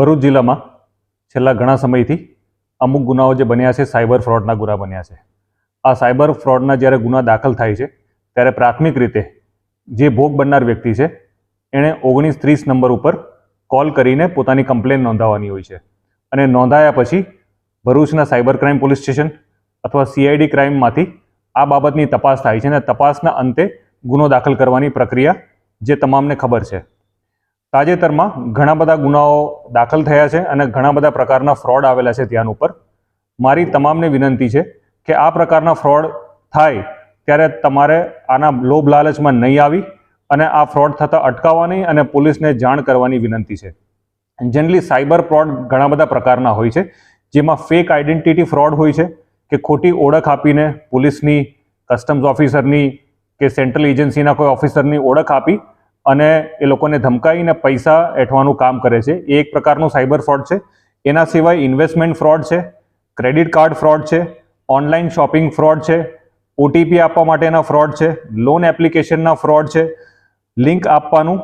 ભરૂચ જિલ્લામાં છેલ્લા ઘણા સમયથી અમુક ગુનાઓ જે બન્યા છે, સાયબર ફ્રોડના ગુના બન્યા છે. આ સાયબર ફ્રોડના જ્યારે ગુના દાખલ થાય છે, ત્યારે પ્રાથમિક રીતે જે ભોગ બનનાર વ્યક્તિ છે, એણે ઓગણીસ ત્રીસ નંબર ઉપર કોલ કરીને પોતાની કમ્પ્લેન નોંધાવવાની હોય છે. અને નોંધાયા પછી ભરૂચના સાયબર ક્રાઇમ પોલીસ સ્ટેશન અથવા સીઆઈડી ક્રાઇમમાંથી આ બાબતની તપાસ થાય છે અને તપાસના અંતે ગુનો દાખલ કરવાની પ્રક્રિયા જે તમામને ખબર છે. તાજેતરમાં ઘણા બધા ગુનાઓ દાખલ થયા છે અને ઘણા બધા પ્રકારના ફ્રોડ આવેલા છે ત્યાં ઉપર. મારી તમામને વિનંતી છે કે આ પ્રકારના ફ્રોડ થાય ત્યારે તમારે આના લોભ લાલચમાં નહીં આવી અને આ ફ્રોડ થતાં અટકાવવાની અને પોલીસને જાણ કરવાની વિનંતી છે. જનરલી સાયબર ફ્રોડ ઘણા બધા પ્રકારના હોય છે, જેમાં ફેક આઈડેન્ટિટી ફ્રોડ હોય છે કે ખોટી ઓળખ આપીને પોલીસની કસ્ટમ્સ ઓફિસરની કે સેન્ટ્રલ એજન્સીના કોઈ ઓફિસરની ઓળખ આપી અને એ લોકોને ધમકાવીને પૈસા એઠવાનું કામ કરે છે. એ એક પ્રકારનું સાયબર ફ્રોડ છે. એના સિવાય ઇન્વેસ્ટમેન્ટ ફ્રોડ છે, ક્રેડિટ કાર્ડ ફ્રોડ છે, ઓનલાઈન શોપિંગ ફ્રોડ છે, ઓટીપી આપવા માટેના ફ્રોડ છે, લોન એપ્લિકેશનના ફ્રોડ છે, લિંક આપવાનું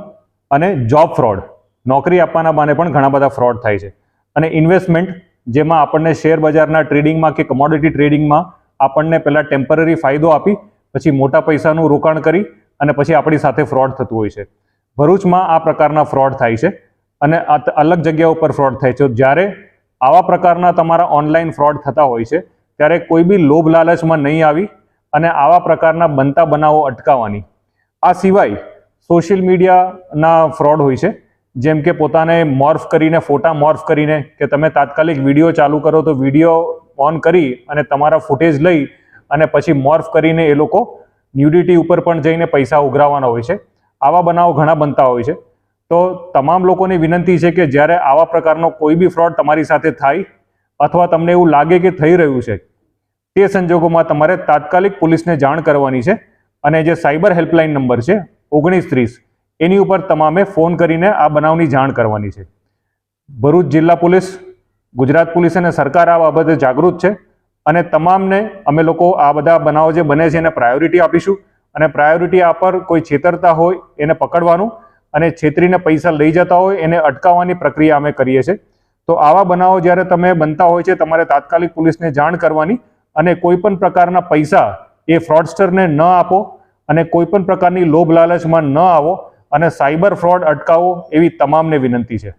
અને જોબ ફ્રોડ, નોકરી આપવાના બાને પણ ઘણા બધા ફ્રોડ થાય છે. અને ઇન્વેસ્ટમેન્ટ, જેમાં આપણને શેર બજારના ટ્રેડિંગમાં કે કમોડિટી ટ્રેડિંગમાં આપણને પહેલાં ટેમ્પરરી ફાયદો આપી, પછી મોટા પૈસાનું રોકાણ કરી અને પછી આપણી સાથે ફ્રોડ થતું હોય છે. ભરૂચમાં આ પ્રકારના ફ્રોડ થાય છે અને અલગ જગ્યા ઉપર ફ્રોડ થાય છે. જ્યારે આવા પ્રકારના તમારા ઓનલાઈન ફ્રોડ થતા હોય છે, ત્યારે કોઈ બી લોભ લાલચમાં નહીં આવી અને આવા પ્રકારના બનતા બનાવો અટકાવવાની. આ સિવાય સોશિયલ મીડિયાના ફ્રોડ હોય છે, જેમ કે પોતાને મોર્ફ કરીને ફોટા મોર્ફ કરીને કે તમે તાત્કાલિક વીડિયો ચાલુ કરો તો વીડિયો ઓન કરી અને તમારા ફૂટેજ લઈ અને પછી મોર્ફ કરીને એ લોકો ન્યુડિટી ઉપર પણ જઈને પૈસા ઉઘરાવવાના હોય છે. આવા બનાવો ઘણા બનતા હોય છે. તો તમામ લોકોની વિનંતી છે કે જ્યારે આવા પ્રકારનો કોઈ બી ફ્રોડ તમારી સાથે થાય અથવા તમને એવું લાગે કે થઈ રહ્યું છે, તે સંજોગોમાં તમારે તાત્કાલિક પોલીસને જાણ કરવાની છે અને જે સાયબર હેલ્પલાઇન નંબર છે, ઓગણીસ ત્રીસ, એની ઉપર તમામે ફોન કરીને આ બનાવની જાણ કરવાની છે. ભરૂચ જિલ્લા પોલીસ, ગુજરાત પોલીસ અને સરકાર આ બાબતે જાગૃત છે. અને તમામને અમે લોકો આ બધા બનાવો જે બને છે એને પ્રાયોરિટી આપીશું અને પ્રાયોરિટી આ પર કોઈ છેતરતા હોય એને પકડવાનું અને છેતરીને પૈસા લઈ જતા હોય એને અટકાવવાની પ્રક્રિયા અમે કરીએ છીએ. તો આવા બનાવો જ્યારે તમે બનતા હોય છે તમારે તાત્કાલિક પોલીસને જાણ કરવાની અને કોઈ પણ પ્રકારના પૈસા એ ફ્રોડસ્ટરને ન આપો અને કોઈ પણ પ્રકારની લોભ લાલચમાં ન આવો અને સાયબર ફ્રોડ અટકાવો એવી તમામને વિનંતી છે.